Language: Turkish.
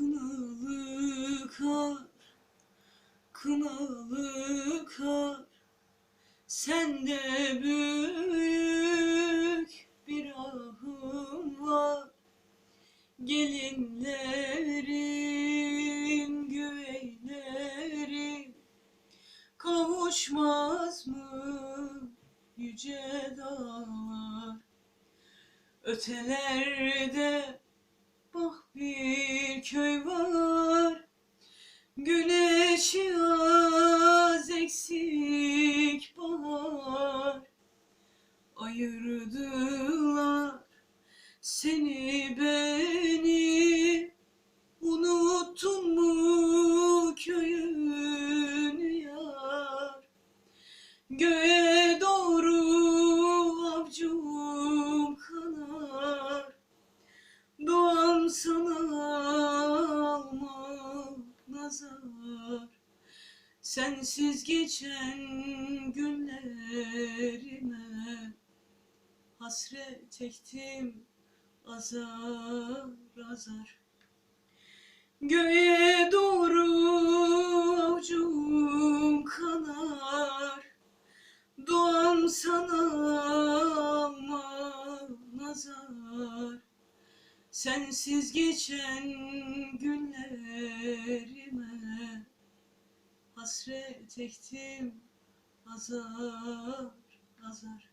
Kınalı kar, kınalı kar, sende büyük bir ahım var. Gelinlerin, güveylerin kavuşmaz mı yüce dağlar? Ötelerde bak bir köy var Güneşi az eksik bahar. Ayırdılar seni beni. Unuttun mu köyünü yar? Göğe doğru avcum kanar. Doğam nazar Sensiz geçen günlerime Hasret ektim azar azar. Göğe doğru avcum kanar. Doğam sana alma nazar Sensiz geçen günlerime Hasret ektim azar azar